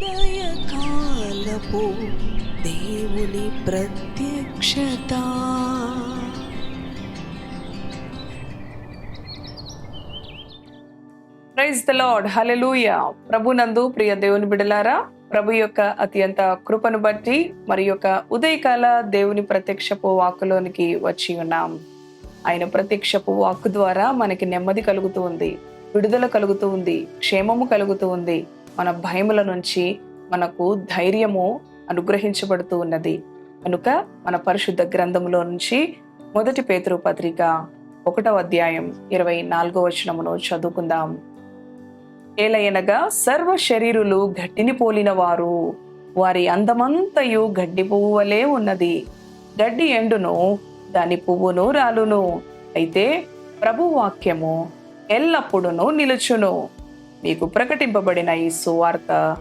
ఉదయకాలపు దేవుని ప్రత్యక్షత. ప్రైజ్ ద లార్డ్ హలెలూయ ప్రభునందు ప్రియ దేవుని బిడలారా ప్రభు యొక్క అత్యంత కృపను బట్టి మరి యొక్క ఉదయకాల దేవుని ప్రత్యక్షపు వాక్కులోనికి వచ్చి ఉన్నాం. ఆయన ప్రత్యక్షపు వాక్కు ద్వారా మనకి నెమ్మది కలుగుతూ ఉంది విడుదల కలుగుతూ ఉంది క్షేమము కలుగుతూ ఉంది. మన భయముల నుంచి మనకు ధైర్యము అనుగ్రహించబడుతూ ఉన్నది. కనుక మన పరిశుద్ధ గ్రంథంలో నుంచి మొదటి పేతురు పత్రిక ఒకటవ అధ్యాయం ఇరవై నాలుగో వచనమును చదువుకుందాం. ఏలయనగా సర్వ శరీరులు గడ్డిని పోలిన వారు వారి అందమంతయు గడ్డి పువ్వు వలె ఉన్నది. గడ్డి ఎండును దాని పువ్వును రాలును. అయితే ప్రభు వాక్యము ఎల్లప్పుడూ నిలుచును. మీకు ప్రకటింపబడిన ఈ సువార్త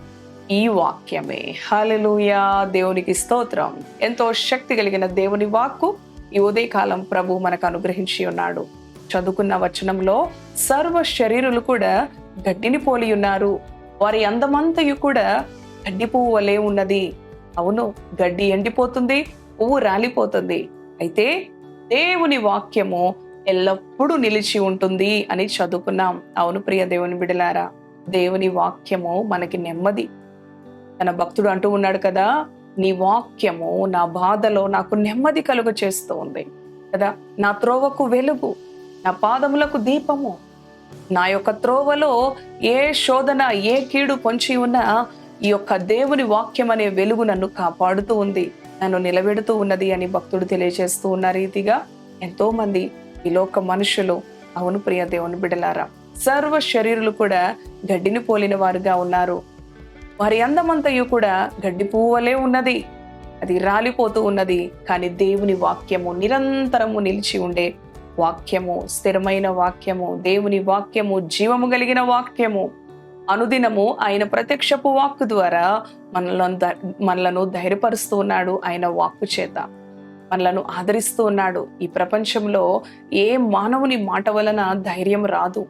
ఈ వాక్యమే. హాలెలూయా దేవునికి స్తోత్రం. ఎంతో శక్తి కలిగిన దేవుని వాక్కు ఈ ఉదయకాలం ప్రభు మనకు అనుగ్రహించి ఉన్నాడు. చదువుకున్న వచనంలో సర్వ శరీరులు కూడా గడ్డిని పోలి ఉన్నారు. వారి అందమంతయు కూడా గడ్డి పువ్వు వలె ఉన్నది. అవును గడ్డి ఎండిపోతుంది పువ్వు రాలిపోతుంది. అయితే దేవుని వాక్యము ఎల్లప్పుడూ నిలిచి ఉంటుంది అని చదువుకున్నాం. అవును ప్రియ దేవుని బిడలారా దేవుని వాక్యము మనకి నెమ్మది. తన భక్తుడు అంటూ ఉన్నాడు కదా నీ వాక్యము నా బాధలో నాకు నెమ్మది కలుగ చేస్తూ ఉంది కదా. నా త్రోవకు వెలుగు నా పాదములకు దీపము. నా యొక్క త్రోవలో ఏ శోధన ఏ కీడు పొంచి ఉన్నా ఈ యొక్క దేవుని వాక్యం అనే వెలుగు నన్ను కాపాడుతూ ఉంది. నన్ను నిలబెడుతూ ఉన్నది అని భక్తుడు తెలియజేస్తూ ఉన్న రీతిగా ఎంతో మంది ఈ లోక మనుషులు. అవును ప్రియ దేవుని బిడలారా సర్వ శరీరులు కూడా గడ్డిని పోలిన వారుగా ఉన్నారు. వారి అందమంతయు కూడా గడ్డి పువ్వులే ఉన్నది. అది రాలిపోతూ ఉన్నది. కానీ దేవుని వాక్యము నిరంతరము నిలిచి ఉండే వాక్యము స్థిరమైన వాక్యము దేవుని వాక్యము జీవము కలిగిన వాక్యము. అనుదినము ఆయన ప్రత్యక్షపు వాక్కు ద్వారా మనలను మనలను ధైర్యపరుస్తూ ఉన్నాడు ఆయన వాక్కు చేత. మనలను ఆదరిస్తూ ఉన్నాడు. ఈ ప్రపంచంలో ఏ మానవుని మాట వలన ధైర్యం రాదు?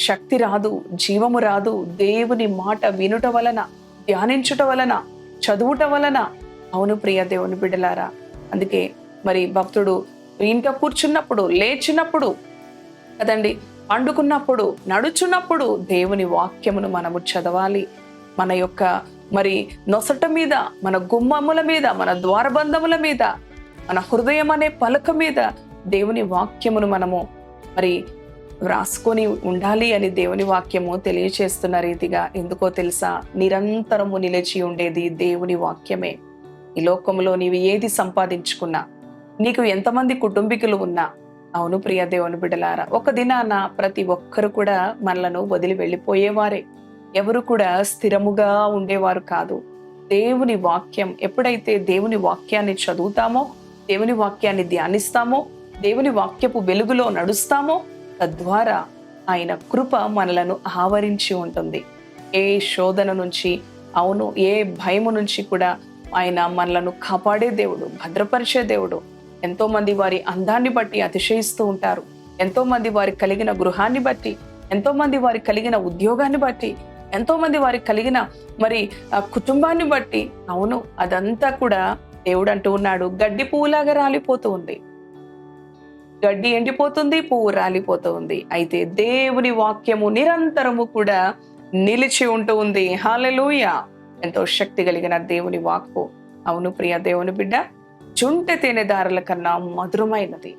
శక్తి రాదు జీవము రాదు. దేవుని మాట వినుట వలన ధ్యానించుట వలన చదువుట వలన. అవును ప్రియ దేవుని బిడ్డలారా అందుకే మరి భక్తుడు ఇంట్లో కూర్చున్నప్పుడు లేచినప్పుడు కదండి పండుకున్నప్పుడు నడుచున్నప్పుడు దేవుని వాక్యమును మనము చదవాలి. మన యొక్క మరి నొసట మీద మన గుమ్మముల మీద మన ద్వారబంధముల మీద మన హృదయం అనే పలక మీద దేవుని వాక్యమును మనము మరి వ్రాసుకొని ఉండాలి అని దేవుని వాక్యము తెలియచేస్తున్న రీతిగా ఎందుకో తెలుసా? నిరంతరము నిలిచి ఉండేది దేవుని వాక్యమే. ఈ లోకంలో నీవు ఏది సంపాదించుకున్నా నీకు ఎంతమంది కుటుంబీకులు ఉన్నా అవును ప్రియ దేవుని బిడలారా ఒక దినాన ప్రతి ఒక్కరు కూడా మనలను వదిలి వెళ్ళిపోయేవారే. ఎవరు కూడా స్థిరముగా ఉండేవారు కాదు. దేవుని వాక్యం ఎప్పుడైతే దేవుని వాక్యాన్ని చదువుతామో దేవుని వాక్యాన్ని ధ్యానిస్తామో దేవుని వాక్యపు వెలుగులో నడుస్తామో తద్వారా ఆయన కృప మనలను ఆవరించి ఉంటుంది. ఏ శోధన నుంచి అవును ఏ భయము నుంచి కూడా ఆయన మనలను కాపాడే దేవుడు భద్రపరిచే దేవుడు. ఎంతోమంది వారి అందాన్ని బట్టి అతిశయిస్తూ ఉంటారు. ఎంతోమంది వారి కలిగిన గృహాన్ని బట్టి ఎంతోమంది వారి కలిగిన ఉద్యోగాన్ని బట్టి ఎంతోమంది వారికి వారి కలిగిన మరి ఆ కుటుంబాన్ని బట్టి అవును అదంతా కూడా దేవుడు అంటూ ఉన్నాడు గడ్డి పువ్వులాగా రాలిపోతూ ఉంది. గడ్డి ఎండిపోతుంది పువ్వు రాలిపోతూ ఉంది. అయితే దేవుని వాక్యము నిరంతరము కూడా నిలిచి ఉంటూ ఉంది. హాలెలూయ ఎంతో శక్తి కలిగిన దేవుని వాక్కు. అవును ప్రియ దేవుని బిడ్డ చుంటె తేనెదారుల కన్నా మధురమైనది.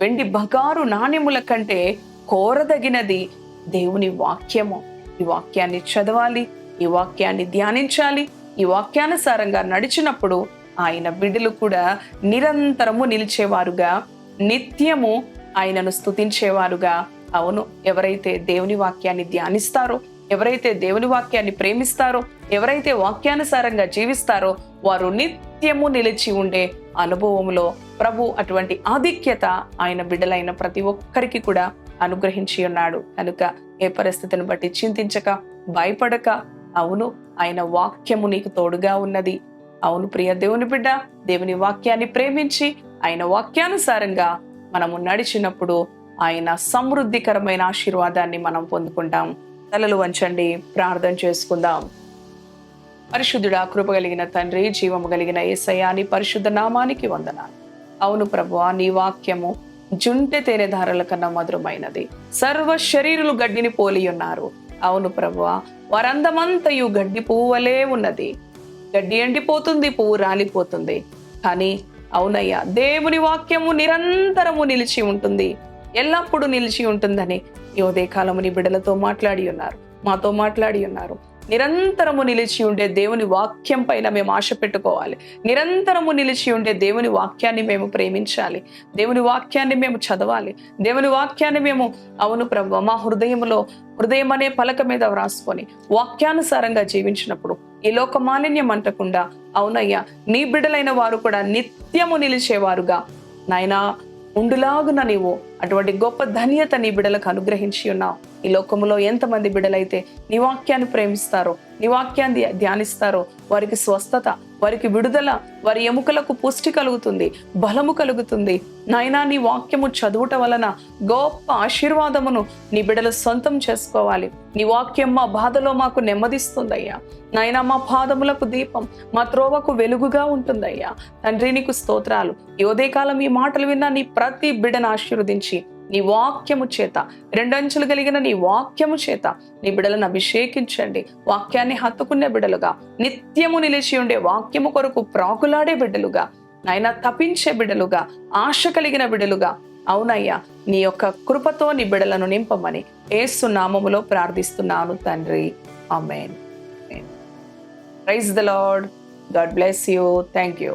వెండి బంగారు నాణ్యముల కంటే కోరదగినది దేవుని వాక్యము. ఈ వాక్యాన్ని చదవాలి ఈ వాక్యాన్ని ధ్యానించాలి ఈ వాక్యానుసారంగా నడిచినప్పుడు ఆయన బిడ్డలు కూడా నిరంతరము నిలిచేవారుగా నిత్యము ఆయనను స్తుతించేవారుగా. అవును ఎవరైతే దేవుని వాక్యాన్ని ధ్యానిస్తారో ఎవరైతే దేవుని వాక్యాన్ని ప్రేమిస్తారో ఎవరైతే వాక్యానుసారంగా జీవిస్తారో వారు నిత్యము నిలిచి ఉండే అనుభవంలో ప్రభు అటువంటి ఆధిక్యత ఆయన బిడ్డలైన ప్రతి ఒక్కరికి కూడా అనుగ్రహించి ఉన్నాడు. కనుక ఏ పరిస్థితిని బట్టి చింతించక భయపడక అవును ఆయన వాక్యము నీకు తోడుగా ఉన్నది. అవును ప్రియ దేవుని బిడ్డ దేవుని వాక్యాన్ని ప్రేమించి ఆయన వాక్యానుసారంగా మనము నడిచినప్పుడు ఆయన సమృద్ధికరమైన ఆశీర్వాదాన్ని మనం పొందుకుంటాం. తలలు వంచండి ప్రార్థన చేసుకుందాం. పరిశుద్ధుడా కృప కలిగిన తండ్రి జీవము కలిగిన ఏసయాని పరిశుద్ధ నామానికి వందనాలు. అవును ప్రభువా నీ వాక్యము జుంటె తేనె ధారల కన్నా మధురమైనది. సర్వ శరీరులు గడ్డిని పోలి ఉన్నారు. అవును ప్రభు వారందమంతయు గడ్డి పువ్వలే ఉన్నది. గడ్డి ఎండిపోతుంది పువ్వు రాలిపోతుంది. కానీ అవునయ్యా దేవుని వాక్యము నిరంతరము నిలిచి ఉంటుంది. ఎల్లప్పుడూ నిలిచి ఉంటుందని ఈ ఉదయకాలము నీ బిడ్డలతో మాట్లాడి ఉన్నారు మాతో మాట్లాడి ఉన్నారు. నిరంతరము నిలిచి ఉండే దేవుని వాక్యం పైన మేము ఆశ పెట్టుకోవాలి. నిరంతరము నిలిచి ఉండే దేవుని వాక్యాన్ని మేము ప్రేమించాలి. దేవుని వాక్యాన్ని మేము చదవాలి. దేవుని వాక్యాన్ని మేము అవును ప్రభు మా హృదయంలో హృదయం అనే పలక మీద వ్రాసుకొని వాక్యానుసారంగా జీవించినప్పుడు ఈ లోక మాలిన్యం అంటకుండా అవునయ్యా నీ బిడ్డలైన వారు కూడా నిత్యము నిలిచేవారుగా. నాయనా ఉండులాగున నీవు అటువంటి గొప్ప ధన్యత నీ బిడ్డలకు అనుగ్రహించి ఉన్నావు. ఈ లోకములో ఎంతమంది బిడ్డలైతే నీ వాక్యాన్ని ప్రేమిస్తారో నీ వాక్యాన్ని ధ్యానిస్తారో వారికి స్వస్థత వారికి విడుదల వారి ఎముకలకు పుష్టి కలుగుతుంది బలము కలుగుతుంది. నాయనా నీ వాక్యము చదువుట వలన గొప్ప ఆశీర్వాదమును నీ బిడ్డలు సొంతం చేసుకోవాలి. నీ వాక్యం మా బాధలో మాకు నెమ్మదిస్తుందయ్యా. నాయనా మా పాదములకు దీపం మా త్రోవకు వెలుగుగా ఉంటుందయ్యా. తండ్రి నీకు స్తోత్రాలు. ఈ ఉదయకాలం ఈ మాటలు విన్నా నీ ప్రతి బిడ్డను ఆశీర్వదించి నీ వాక్యము చేత రెండంచులు కలిగిన నీ వాక్యము చేత నీ బిడలను అభిషేకించండి. వాక్యాన్ని హత్తుకునే బిడలుగా నిత్యము నిలిచి ఉండే వాక్యము కొరకు ప్రాకులాడే బిడ్డలుగా నాయన తపించే బిడలుగా ఆశ కలిగిన బిడలుగా అవునయ్యా నీ యొక్క కృపతో నీ బిడలను నింపమని ఏసు నామములో ప్రార్థిస్తున్నాను తండ్రి. Amen praise the lord. God bless you. Thank you